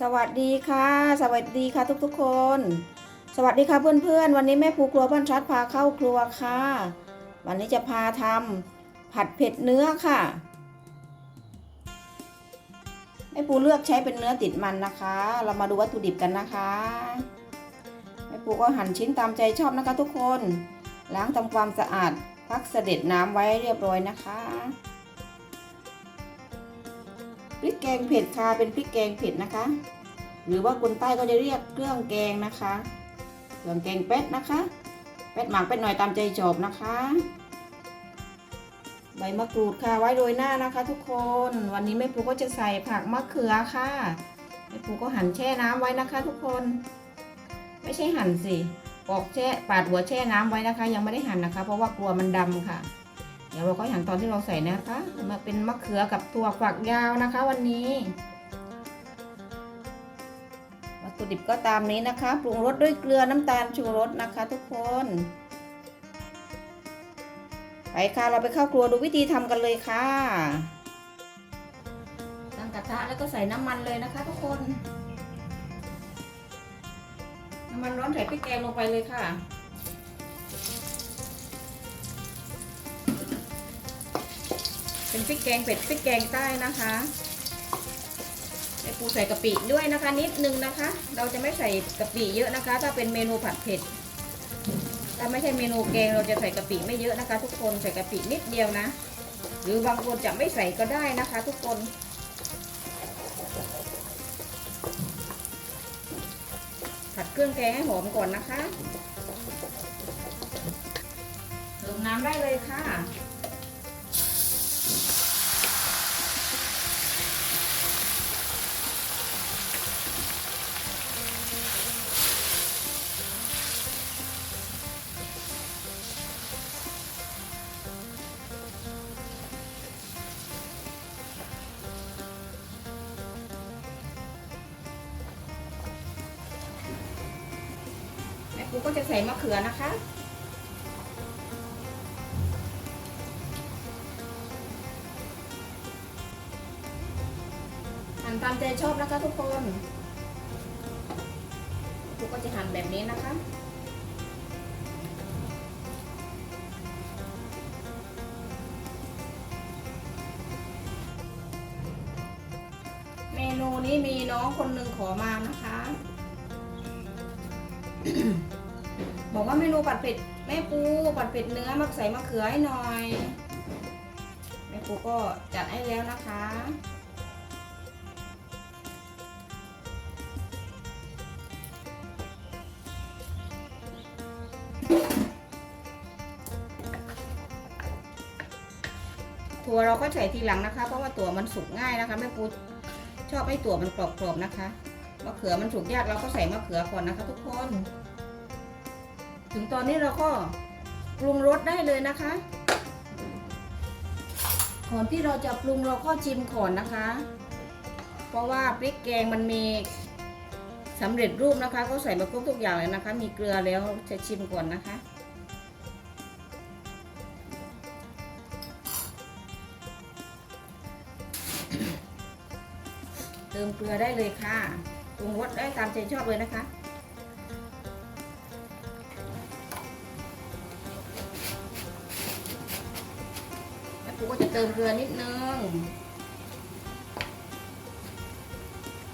สวัสดีค่ะ สวัสดีค่ะทุกๆคน สวัสดีค่ะเพื่อนๆ วันนี้แม่ปูครัวบ้านชัดพาเข้าครัวค่ะ วันนี้จะพาทำผัดเผ็ดเนื้อค่ะ แม่ปูเลือกใช้เป็นเนื้อติดมันนะคะ เรามาดูวัตถุดิบกันนะคะ แม่ปูก็หั่นชิ้นตามใจชอบนะคะทุกคน ล้างทำความสะอาดพักเสด็จน้ำไว้เรียบร้อยนะคะ ริกแกงเผ็ดค่ะเป็นพริกแกงเผ็ดนะคะ หรือว่าคนใต้ก็จะเรียกเครื่องแกงนะคะเครื่องแกงเป็ดนะคะ เป็ดหมักเป็ดหน่อยตามใจชอบนะคะ ใบมะกรูดค่ะไว้โรยหน้านะคะ ทุกคนวันนี้แม่ปูก็จะใส่ผักมะเขือค่ะแม่ปูก็หั่นแช่น้ำไว้นะคะ ทุกคน ไม่ใช่หั่นสิปอกแช่ปาดหัวแช่น้ำไว้นะคะ ยังไม่ได้หั่นนะคะ เพราะว่ากลัวมันดำค่ะ เดี๋ยวเราก็หั่นตอนที่เราใส่นะคะมาเป็นมะเขือกับตัวฝักยาวนะคะ วันนี้วัตถุดิบก็ตามนี้นะคะ ปรุงรสด้วยเกลือน้ำตาลชูรสนะคะ ทุกคนไปค่ะเราไปเข้าครัวดูวิธีทำกันเลยค่ะตั้งกระทะแล้วก็ใส่น้ำมันเลยนะคะ ทุกคน น้ำมันร้อนใส่พริกแกงลงไปเลยค่ะ เป็นพริกแกงเผ็ดพริกแกงใต้นะคะแม่ปูใส่กะปิด้วยนะคะ นิดนึงนะคะ เราจะไม่ใส่กะปิเยอะนะคะ ถ้าเป็นเมนูผัดเผ็ดถ้าไม่ใช่เมนูแกงเราจะใส่กะปิไม่เยอะนะคะ ทุกคนใส่กะปินิดเดียวนะ หรือบางคนจะไม่ใส่ก็ได้นะคะ ทุกคนผัดเครื่องแกงให้หอมก่อนนะคะเติมน้ำได้เลยค่ะูก็จะใส่มะเขือนะคะ หั่นตามใจชอบนะคะทุกคนแม่ปูก็จะหั่นแบบนี้นะคะเมนูนี้มีน้องคนหนึ่งขอมานะคะ บอกว่าเมนูผัดเผ็ดแม่ปูผัดเผ็ดเนื้อมักใส่มะเขือให้หน่อยแม่ปูก็จัดให้แล้วนะคะถั่วเราก็ใส่ทีหลังนะคะ เพราะว่าถั่วมันสุกง่ายนะคะแม่ปูชอบให้ถั่วมันกรอบๆนะคะมะเขือมันสุกยากเราก็ใส่มะเขือก่อนนะคะ ทุกคน ถึงตอนนี้เราก็ปรุงรสได้เลยนะคะก่อนที่เราจะปรุงเราก็ชิมก่อนนะคะ เพราะว่าพริกแกงมันมีสำเร็จรูปนะคะ ก็ใส่มาครบทุกอย่างเลยนะคะ มีเกลือแล้วจะชิมก่อนนะคะ เติมเกลือได้เลยค่ะปรุงรสได้ตามใจชอบเลยนะคะ ครูก็จะเติมเกลือนิดนึง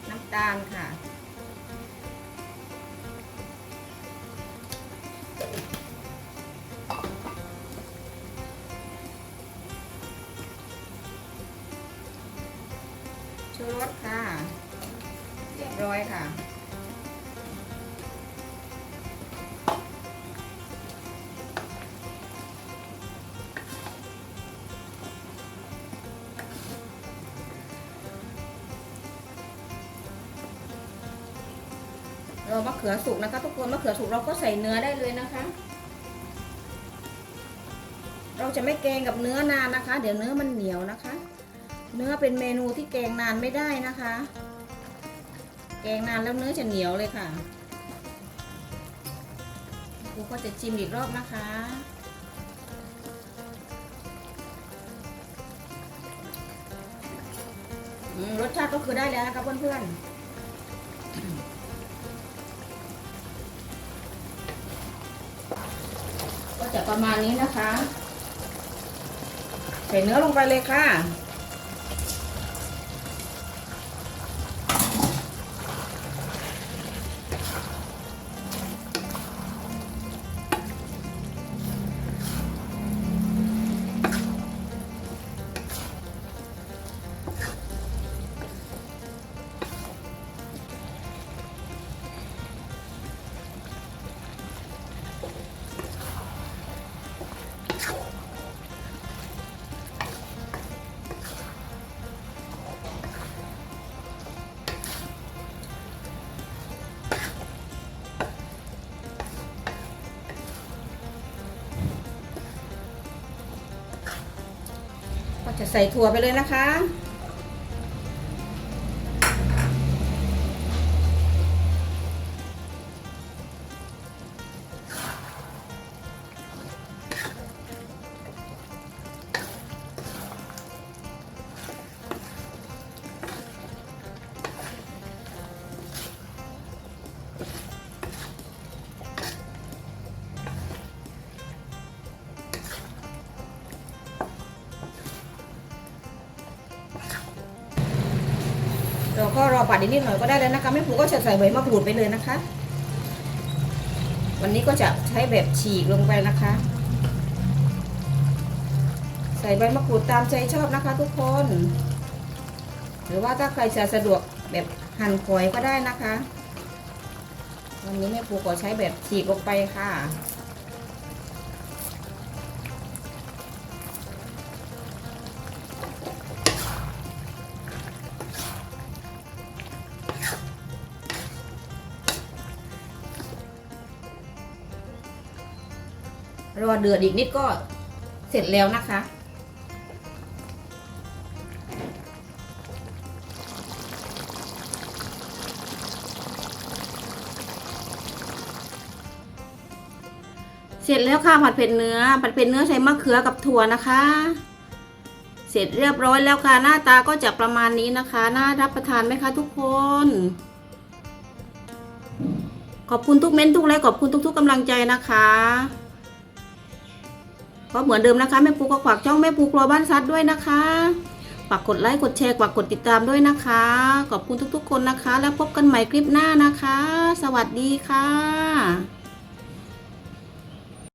น้ำตาลค่ะ มะเขือสุกนะคะ ทุกคนมะเขือสุกเราก็ใส่เนื้อได้เลยนะคะ เราจะไม่แกงกับเนื้อนานนะคะ เดี๋ยวเนื้อมันเหนียวนะคะ เนื้อเป็นเมนูที่แกงนานไม่ได้นะคะ แกงนานแล้วเนื้อจะเหนียวเลยค่ะครูก็จะชิมอีกรอบนะคะรสชาติก็คือได้แล้วนะคะเพื่อนๆ จะประมาณนี้นะคะ ใส่เนื้อลงไปเลยค่ะก็ จะใส่ถั่วไปเลยนะคะ ก็รอปัดอีกนิดหน่อยก็ได้แล้วนะคะแม่ผูก็จะใส่ใบมะกรูดไปเลยนะคะ วันนี้ก็จะใช้แบบฉีกลงไปนะคะ ใส่ใบมะกรูดตามใจชอบนะคะ ทุกคน หรือว่าถ้าใครจะสะดวกแบบหั่นฝอยก็ได้นะคะ วันนี้แม่ปูก็ใช้แบบฉีกลงไปค่ะ รอเดือดอีกนิดก็เสร็จแล้วนะคะ เสร็จแล้วค่ะผัดเผ็ดเนื้อ ผัดเผ็ดเนื้อใช้มะเขือกับถั่วนะคะ เสร็จเรียบร้อยแล้วค่ะ หน้าตาก็จะประมาณนี้นะคะ น่ารับประทานไหมคะทุกคนขอบคุณทุกเม้นทุกไลค์ขอบคุณทุกๆกำลังใจนะคะ ก็เหมือนเดิมนะคะแม่ปูก็ฝากช่องแม่ปูครัวบ้านซัดด้วยนะคะฝากกดไลค์กดแชร์ฝากกดติดตามด้วยนะคะ ขอบคุณทุกๆ คนนะคะ แล้วพบกันใหม่คลิปหน้านะคะ สวัสดีค่ะ